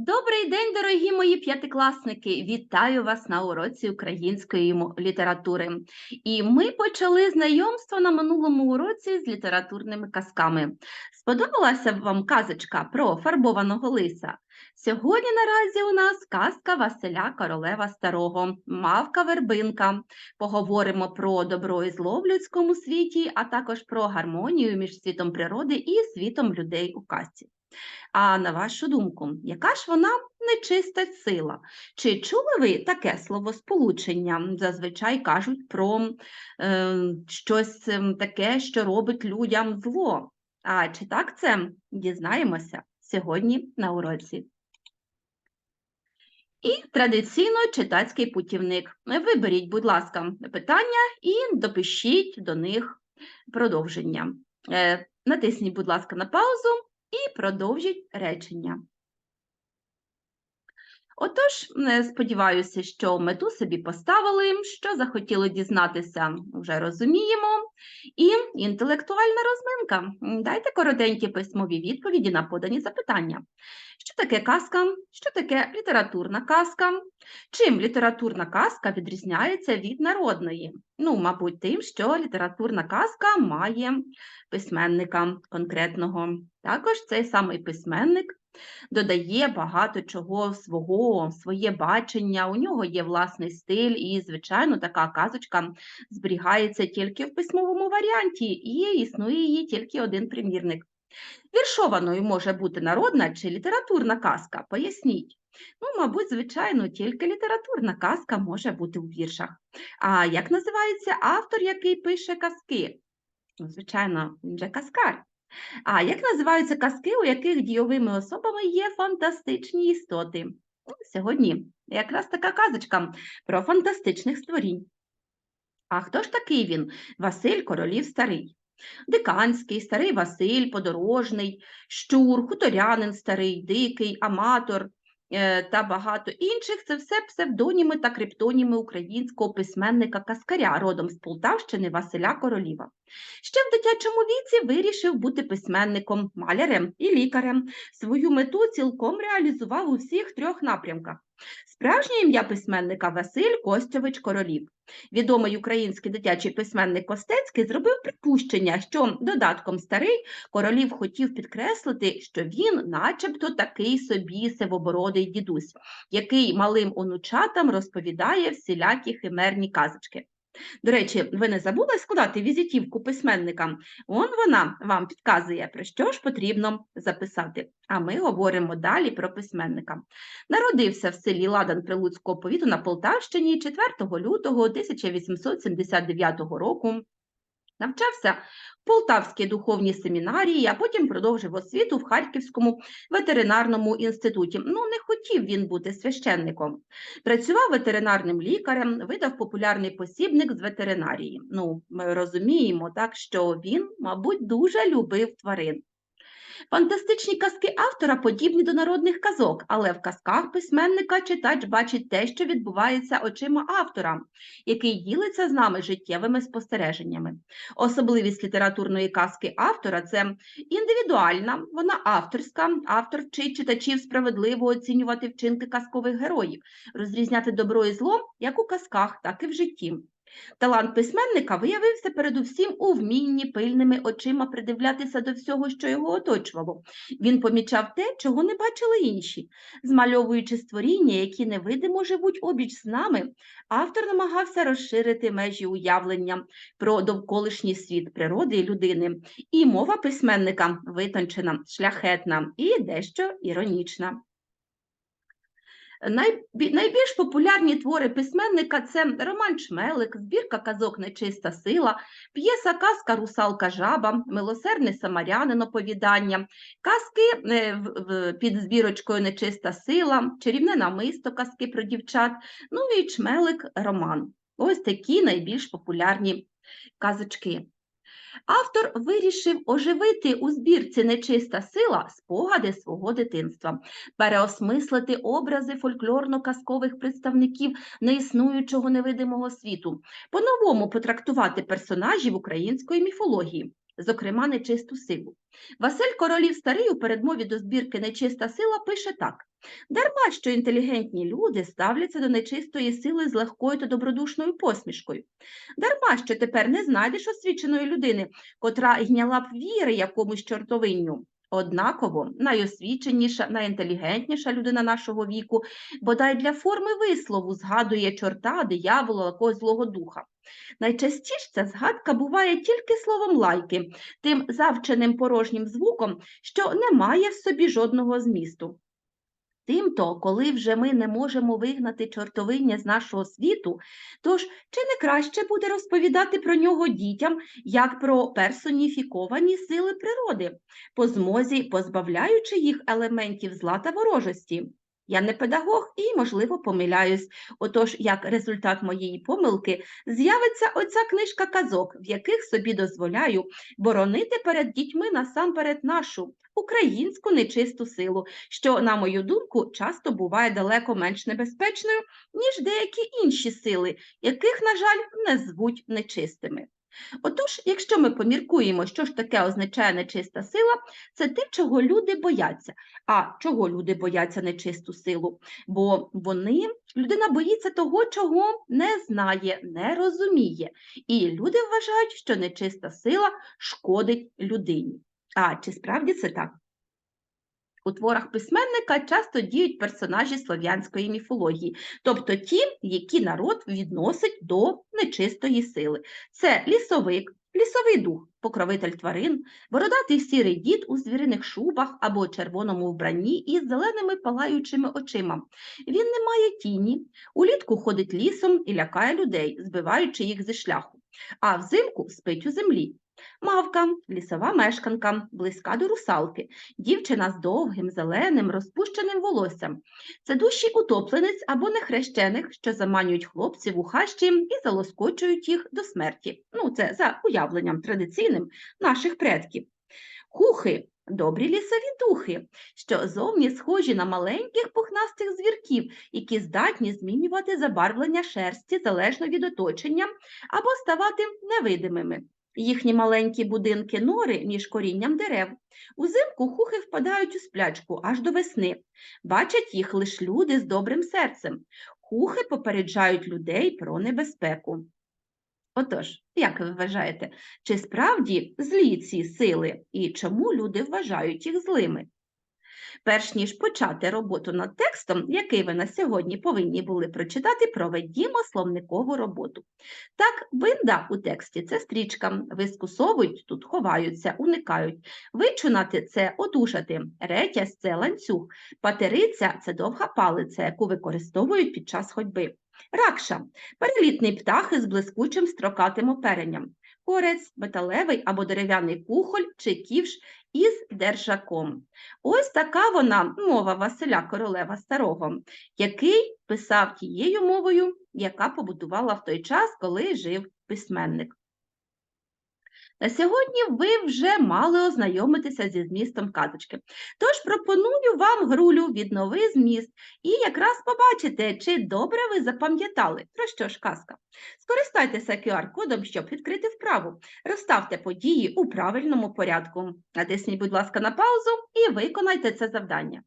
Добрий день, дорогі мої п'ятикласники! Вітаю вас на уроці української літератури. І ми почали знайомство на минулому уроці з літературними казками. Сподобалася вам казочка про фарбованого лиса? Сьогодні наразі у нас казка Василя Королева Старого, Мавка Вербинка. Поговоримо про добро і зло в людському світі, а також про гармонію між світом природи і світом людей у казці. А на вашу думку, яка ж вона нечиста сила? Чи чули ви таке словосполучення? Зазвичай кажуть про е, щось ем, таке, що робить людям зло. А чи так це? Дізнаємося сьогодні на уроці. І традиційно читацький путівник. Виберіть, будь ласка, питання і допишіть до них продовження. Е, Натисніть, будь ласка, на паузу і продовжіть речення. Отож, е, сподіваюся, що мету собі поставили, що захотіли дізнатися, вже розуміємо. І інтелектуальна розминка. Дайте коротенькі письмові відповіді на подані запитання. Що таке казка? Що таке літературна казка? Чим літературна казка відрізняється від народної? Ну, мабуть, тим, що літературна казка має письменника конкретного. Також цей самий письменник додає багато чого свого, своє бачення, у нього є власний стиль, і, звичайно, така казочка зберігається тільки в письмовому варіанті, і існує її тільки один примірник. Віршованою може бути народна чи літературна казка, поясніть. Ну, мабуть, звичайно, тільки літературна казка може бути у віршах. А як називається автор, який пише казки? Ну, звичайно, він же казкар. А як називаються казки, у яких дійовими особами є фантастичні істоти? Сьогодні якраз така казочка про фантастичних створінь. А хто ж такий він? Василь Королів Старий. Диканський, старий Василь, подорожний, щур, хуторянин старий, дикий, аматор та багато інших це все псевдоніми та криптоніми українського письменника Каскаря, родом з Полтавщини Василя Короліва. Ще в дитячому віці вирішив бути письменником, малярем і лікарем. Свою мету цілком реалізував у всіх трьох напрямках. Справжнє ім'я письменника Василь Костьович Королів. Відомий український дитячий письменник Костецький зробив припущення, що додатком старий королів хотів підкреслити, що він, начебто, такий собі сивобородий дідусь, який малим онучатам розповідає всілякі химерні казочки. До речі, ви не забули складати візитівку письменникам? Он вона вам підказує, про що ж потрібно записати. А ми говоримо далі про письменника. Народився в селі Ладан Прилуцького повіту на Полтавщині 4 лютого 1879 року. Навчався в Полтавській духовній семінарії, а потім продовжив освіту в Харківському ветеринарному інституті. Ну, не хотів він бути священником. Працював ветеринарним лікарем, видав популярний посібник з ветеринарії. Ну, ми розуміємо так, що він, мабуть, дуже любив тварин. Фантастичні казки автора подібні до народних казок, але в казках письменника читач бачить те, що відбувається очима автора, який ділиться з нами життєвими спостереженнями. Особливість літературної казки автора це індивідуальна, вона авторська. Автор вчить читачів справедливо оцінювати вчинки казкових героїв, розрізняти добро і зло як у казках, так і в житті. Талант письменника виявився передусім у вмінні пильними очима придивлятися до всього, що його оточувало. Він помічав те, чого не бачили інші. Змальовуючи створіння, які невидимо живуть обіч з нами, автор намагався розширити межі уявлення про довколишній світ природи і людини. І мова письменника витончена, шляхетна і дещо іронічна. Найбі- Найбільш популярні твори письменника це роман Чмелик, збірка казок Нечиста сила, п'єса казка Русалка жаба, Милосердний самарянин оповідання, казки е, під збірочкою Нечиста сила, Чарівне намисто казки про дівчат, ну і Чмелик роман. Ось такі найбільш популярні казочки. Автор вирішив оживити у збірці Нечиста сила спогади свого дитинства, переосмислити образи фольклорно-казкових представників неіснуючого невидимого світу, по-новому потрактувати персонажів української міфології. Зокрема нечисту силу. Василь Королів Старий у передмові до збірки Нечиста сила пише так: дарма, що інтелігентні люди ставляться до нечистої сили з легкою та добродушною посмішкою. Дарма, що тепер не знайдеш освіченої людини, котра гняла б віри якомусь чортовинню. Однаково найосвіченіша, найінтелігентніша людина нашого віку, бодай для форми вислову згадує чорта, диявола, якогось злого духа. Найчастіше ця згадка буває тільки словом лайки, тим завченим порожнім звуком, що не має в собі жодного змісту. Тимто, коли вже ми не можемо вигнати чортовиння з нашого світу, тож чи не краще буде розповідати про нього дітям, як про персоніфіковані сили природи, по змозі позбавляючи їх елементів зла та ворожості? Я не педагог і, можливо, помиляюсь. Отож, як результат моєї помилки, з'явиться оця книжка казок, в яких собі дозволяю боронити перед дітьми насамперед нашу українську нечисту силу, що, на мою думку, часто буває далеко менш небезпечною, ніж деякі інші сили, яких, на жаль, не звуть нечистими. Отож, якщо ми поміркуємо, що ж таке означає нечиста сила, це те, чого люди бояться. А чого люди бояться нечисту силу? Бо вони, людина боїться того, чого не знає, не розуміє. І люди вважають, що нечиста сила шкодить людині. А чи справді це так? У творах письменника часто діють персонажі слов'янської міфології, тобто ті, які народ відносить до нечистої сили. Це лісовик, лісовий дух, покровитель тварин, бородатий сірий дід у звіриних шубах або червоному вбранні із зеленими палаючими очима. Він не має тіні, улітку ходить лісом і лякає людей, збиваючи їх зі шляху, а взимку спить у землі. Мавка, лісова мешканка, близька до русалки, дівчина з довгим, зеленим, розпущеним волоссям. Це душі утопленець або нехрещених, що заманюють хлопців у хащі і залоскочують їх до смерті. Ну, це за уявленням традиційним наших предків. Хухи добрі лісові духи, що зовні схожі на маленьких пухнастих звірків, які здатні змінювати забарвлення шерсті залежно від оточення або ставати невидимими. Їхні маленькі будинки нори між корінням дерев. Узимку хухи впадають у сплячку аж до весни. Бачать їх лише люди з добрим серцем. Хухи попереджають людей про небезпеку. Отож, як ви вважаєте, чи справді злі ці сили і чому люди вважають їх злими? Перш ніж почати роботу над текстом, який ви на сьогодні повинні були прочитати, проведімо словникову роботу. Так, бинда у тексті це стрічка, вискусовують, тут ховаються, уникають. Вичунати це одушати, ретязь це ланцюг, патериця це довга палиця, яку використовують під час ходьби. Ракша перелітний птах із блискучим строкатим оперенням. Корець, металевий або дерев'яний кухоль чи ківш із держаком. Ось така вона мова Василя Королева Старого, який писав тією мовою, яка побудувала в той час, коли жив письменник. На сьогодні ви вже мали ознайомитися зі змістом казочки. Тож пропоную вам грулю віднови зміст і якраз побачите, чи добре ви запам'ятали, про що ж казка. Скористайтеся QR-кодом, щоб відкрити вправу. Розставте події у правильному порядку. Натисніть, будь ласка, на паузу і виконайте це завдання.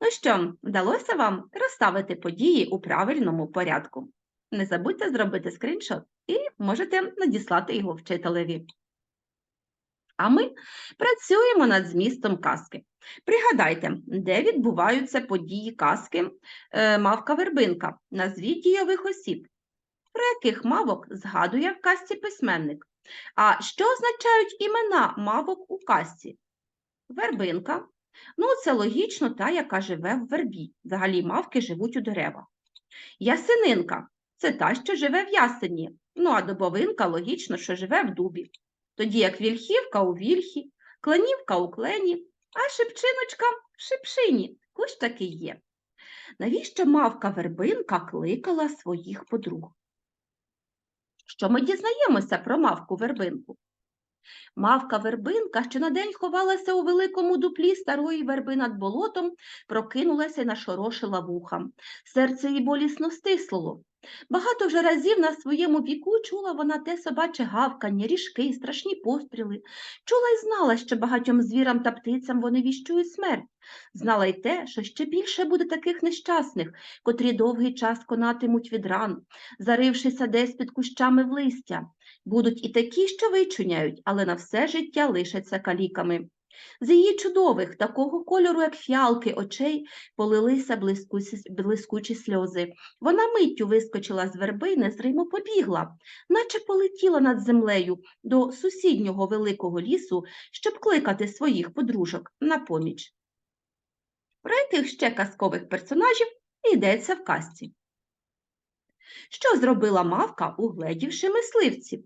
Ну що, вдалося вам розставити події у правильному порядку? Не забудьте зробити скріншот і можете надіслати його вчителеві. А ми працюємо над змістом казки. Пригадайте, де відбуваються події казки е, мавка-вербинка. Назвіть дійових осіб, про яких мавок згадує в казці письменник. А що означають імена мавок у казці? Вербинка. Ну, це логічно та, яка живе в вербі. Взагалі мавки живуть у деревах. Ясенинка це та, що живе в ясені. Ну, а добовинка логічно, що живе в дубі. Тоді як вільхівка у вільхі, кленівка у клені, а шипчиночка в шипшині. Кусь таки є. Навіщо мавка вербинка кликала своїх подруг? Що ми дізнаємося про мавку вербинку? Мавка вербинка, що на день ховалася у великому дуплі старої верби над болотом, прокинулася й нашорошила вуха. Серце їй болісно стисло. Багато вже разів на своєму віку чула вона те собаче гавкання, ріжки, страшні постріли. Чула й знала, що багатьом звірам та птицям вони віщують смерть. Знала й те, що ще більше буде таких нещасних, котрі довгий час конатимуть від ран, зарившися десь під кущами в листя. Будуть і такі, що вичуняють, але на все життя лишаться каліками. З її чудових, такого кольору, як фіалки, очей полилися блискучі, сльози. Вона миттю вискочила з верби і незримо побігла, наче полетіла над землею до сусіднього великого лісу, щоб кликати своїх подружок на поміч. Про яких ще казкових персонажів йдеться в казці. Що зробила мавка, угледівши мисливців?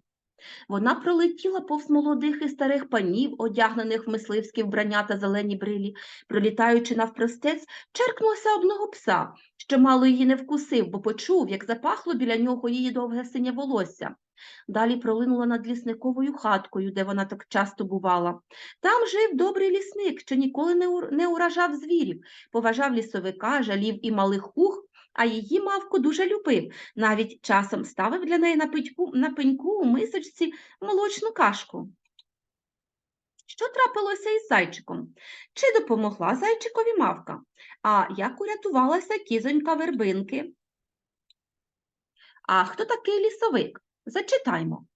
Вона пролетіла повз молодих і старих панів, одягнених в мисливські вбрання та зелені брилі, пролітаючи навпростець, черкнулася одного пса, що мало її не вкусив, бо почув, як запахло біля нього її довге синє волосся. Далі пролинула над лісниковою хаткою, де вона так часто бувала. Там жив добрий лісник, що ніколи не, уражав звірів, поважав лісовика, жалів і малих ух, а її мавку дуже любив. Навіть часом ставив для неї на пеньку, на пеньку у мисочці молочну кашку. Що трапилося із зайчиком? Чи допомогла зайчикові мавка? А як урятувалася кізонька вербинки? А хто такий лісовик? Зачитаймо.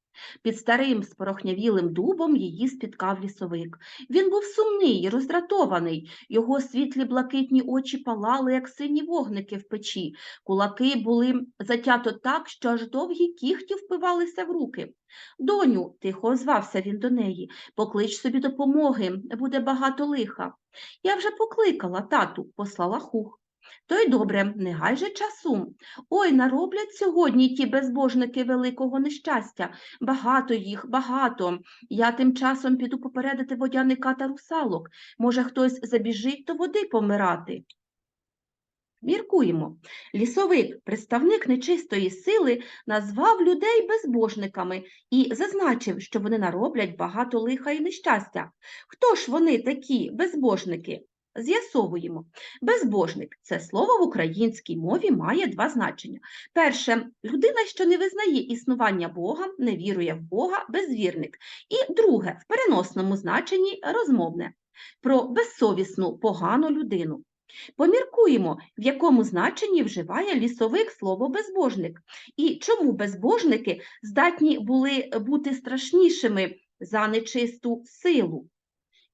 Під старим спорохнявілим дубом її спіткав лісовик. Він був сумний і роздратований. Його світлі блакитні очі палали, як сині вогники в печі. Кулаки були затято так, що аж довгі кіхті впивалися в руки. Доню, тихо озвався він до неї, поклич собі допомоги, буде багато лиха. Я вже покликала тату, послала хух. То й добре, не гай же часу. Ой, нароблять сьогодні ті безбожники великого нещастя. Багато їх, багато. Я тим часом піду попередити водяника та русалок. Може, хтось забіжить до води помирати. Міркуємо. Лісовик, представник нечистої сили, назвав людей безбожниками і зазначив, що вони нароблять багато лиха і нещастя. Хто ж вони такі безбожники? З'ясовуємо. Безбожник це слово в українській мові має два значення. Перше людина, що не визнає існування Бога, не вірує в Бога, безвірник. І друге, в переносному значенні розмовне про безсовісну, погану людину. Поміркуємо, в якому значенні вживає лісовик слово безбожник, і чому безбожники здатні були бути страшнішими за нечисту силу.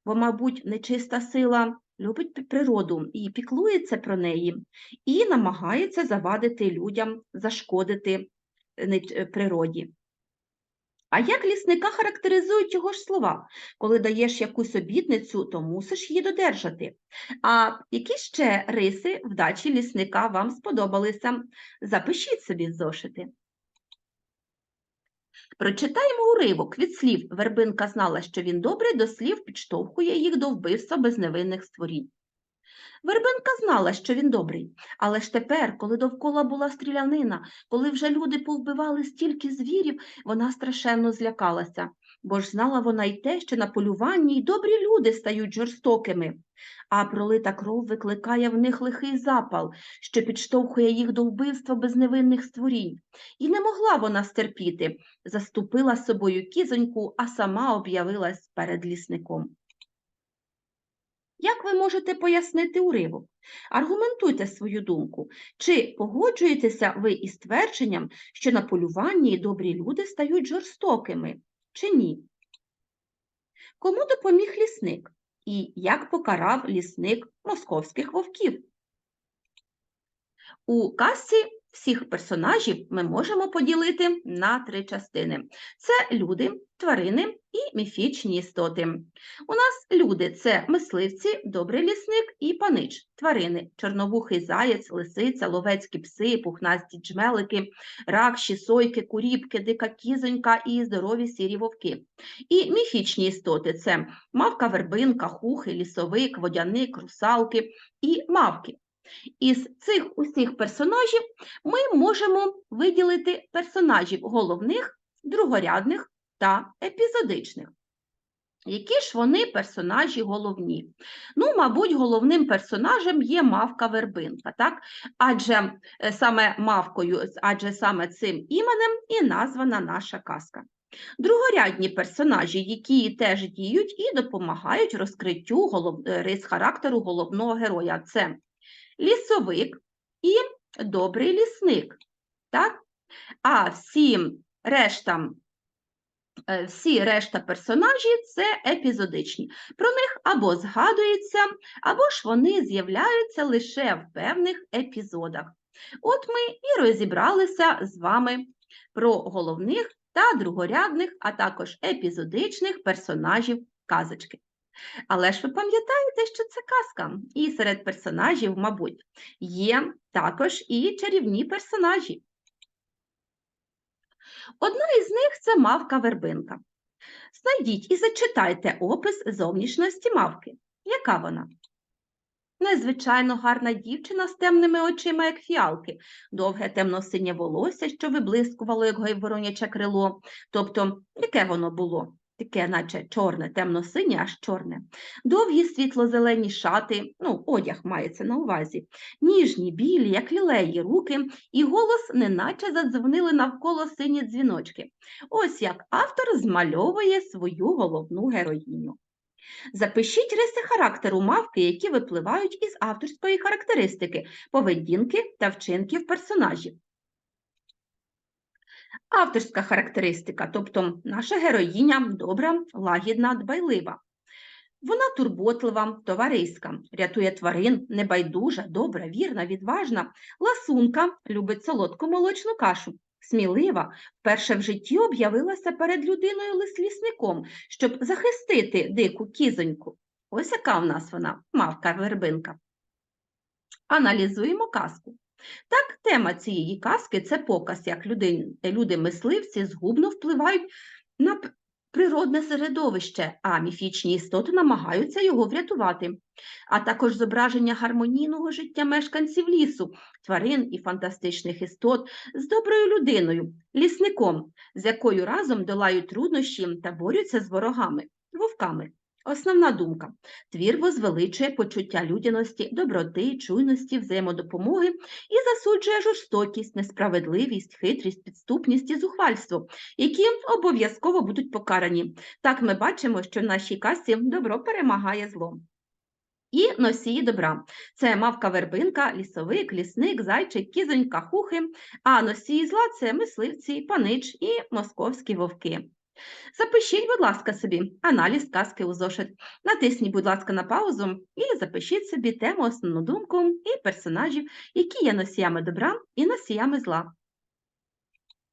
Бо, мабуть, нечиста сила любить природу і піклується про неї, і намагається завадити людям, зашкодити е, е, природі. А як лісника характеризують його ж слова? Коли даєш якусь обітницю, то мусиш її додержати. А які ще риси вдачі лісника вам сподобалися? Запишіть собі зошити. Прочитаємо уривок від слів Вербинка знала, що він добрий, до слів підштовхує їх до вбивства безневинних створінь. Вербинка знала, що він добрий, але ж тепер, коли довкола була стрілянина, коли вже люди повбивали стільки звірів, вона страшенно злякалася, бо ж знала вона й те, що на полюванні й добрі люди стають жорстокими, а пролита кров викликає в них лихий запал, що підштовхує їх до вбивства безневинних створінь. І не могла вона стерпіти, заступила собою кізоньку, а сама об'явилась перед лісником. Як ви можете пояснити уривок? Аргументуйте свою думку. Чи погоджуєтеся ви із твердженням, що на полюванні добрі люди стають жорстокими, чи ні? Кому допоміг лісник? І як покарав лісник московських вовків? У казці всіх персонажів ми можемо поділити на три частини: це люди, тварини і міфічні істоти. У нас люди це мисливці, добрий лісник і панич, тварини, чорновухий заєць, лисиця, ловецькі пси, пухнасті джмелики, ракші, сойки, куріпки, дика кізонька і здорові сірі вовки. І міфічні істоти це мавка вербинка, хухи, лісовик, водяник, русалки і мавки. Із цих усіх персонажів ми можемо виділити персонажів головних, другорядних та епізодичних. Які ж вони персонажі головні? Ну, мабуть, головним персонажем є мавка Вербинка, так? Адже е, саме мавкою, адже саме цим іменем і названа наша казка. Другорядні персонажі, які теж діють і допомагають розкриттю голов... е, рис характеру головного героя. Це лісовик і добрий лісник. Так? А всі решта е, всі решта персонажі це епізодичні. Про них або згадується, або ж вони з'являються лише в певних епізодах. От ми і розібралися з вами про головних та другорядних, а також епізодичних персонажів казочки. Але ж ви пам'ятаєте, що це казка, і серед персонажів, мабуть, є також і чарівні персонажі. Одна із них це мавка вербинка. Знайдіть і зачитайте опис зовнішності мавки. Яка вона? Незвичайно гарна дівчина з темними очима, як фіалки, довге темно-синє волосся, що виблискувало, як гайвороняче крило. Тобто, яке воно було? Таке, наче чорне, темно-синє, аж чорне. Довгі світло-зелені шати, ну, одяг мається на увазі, ніжні, білі, як лілеї, руки, і голос неначе задзвонили навколо сині дзвіночки. Ось як автор змальовує свою головну героїню. Запишіть риси характеру мавки, які випливають із авторської характеристики, поведінки та вчинків персонажів. Авторська характеристика, тобто наша героїня добра, лагідна, дбайлива. Вона турботлива, товариська, рятує тварин, небайдужа, добра, вірна, відважна, ласунка, любить солодку молочну кашу, смілива, вперше в житті об'явилася перед людиною лисником, щоб захистити дику кізоньку. Ось яка в нас вона, мавка вербинка. Аналізуємо казку. Так, тема цієї казки це показ, як люди-мисливці згубно впливають на природне середовище, а міфічні істоти намагаються його врятувати, а також зображення гармонійного життя мешканців лісу, тварин і фантастичних істот з доброю людиною, лісником, з якою разом долають труднощі та борються з ворогами, вовками. Основна думка. Твір возвеличує почуття людяності, доброти, чуйності, взаємодопомоги і засуджує жорстокість, несправедливість, хитрість, підступність і зухвальство, які обов'язково будуть покарані. Так ми бачимо, що в нашій касі добро перемагає зло. І носії добра. Це мавка вербинка, лісовик, лісник, зайчик, кізонька, хухи, а носії зла це мисливці, панич і московські вовки. Запишіть, будь ласка, собі аналіз казки у зошит. Натисніть, будь ласка, на паузу і запишіть собі тему, основну думку і персонажів, які є носіями добра і носіями зла.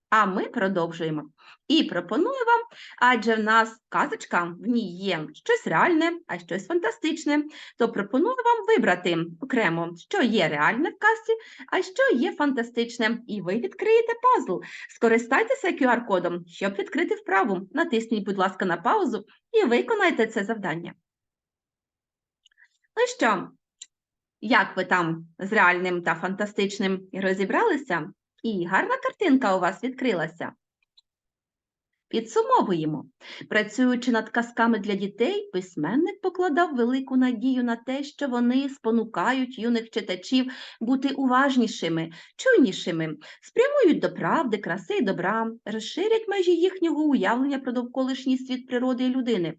А ми продовжуємо. І пропоную вам, адже в нас казочка, в ній є щось реальне, а щось фантастичне, то пропоную вам вибрати окремо, що є реальне в казці, а що є фантастичне. І ви відкриєте пазл. Скористайтеся QR-кодом, щоб відкрити вправу. Натисніть, будь ласка, на паузу і виконайте це завдання. Ну що, як ви там з реальним та фантастичним розібралися? І гарна картинка у вас відкрилася. Підсумовуємо. Працюючи над казками для дітей, письменник покладав велику надію на те, що вони спонукають юних читачів бути уважнішими, чуйнішими, спрямують до правди, краси і добра, розширять межі їхнього уявлення про довколишній світ природи і людини,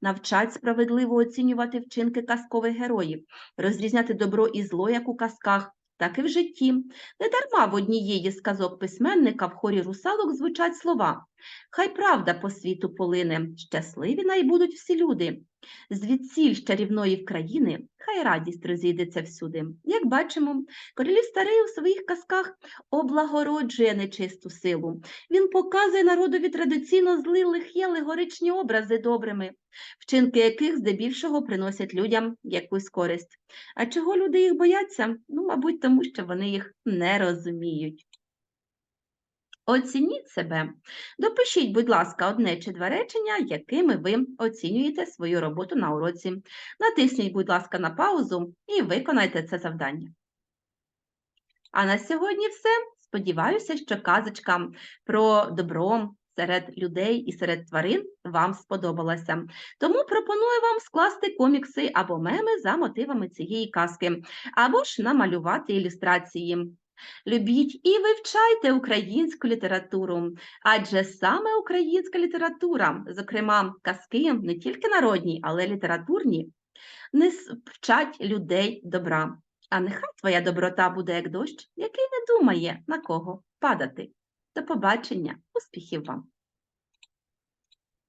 навчать справедливо оцінювати вчинки казкових героїв, розрізняти добро і зло як у казках, так і в житті. Недарма в однієї з казок письменника в хорі русалок звучать слова Хай правда по світу полине, щасливі най будуть всі люди. Звідсіль з чарівної країни, хай радість розійдеться всюди. Як бачимо, королів старий у своїх казках облагороджує нечисту силу. Він показує народові традиційно зли лихі алегоричні образи добрими, вчинки яких здебільшого приносять людям якусь користь. А чого люди їх бояться? Ну, мабуть, тому що вони їх не розуміють. Оцініть себе. Допишіть, будь ласка, одне чи два речення, якими ви оцінюєте свою роботу на уроці. Натисніть, будь ласка, на паузу і виконайте це завдання. А на сьогодні все. Сподіваюся, що казочка про добро, серед людей і серед тварин вам сподобалася. Тому пропоную вам скласти комікси або меми за мотивами цієї казки, або ж намалювати ілюстрації. Любіть і вивчайте українську літературу, адже саме українська література, зокрема казки не тільки народні, але й літературні, не вчать людей добра. А нехай твоя доброта буде як дощ, який не думає на кого падати. До побачення, успіхів вам!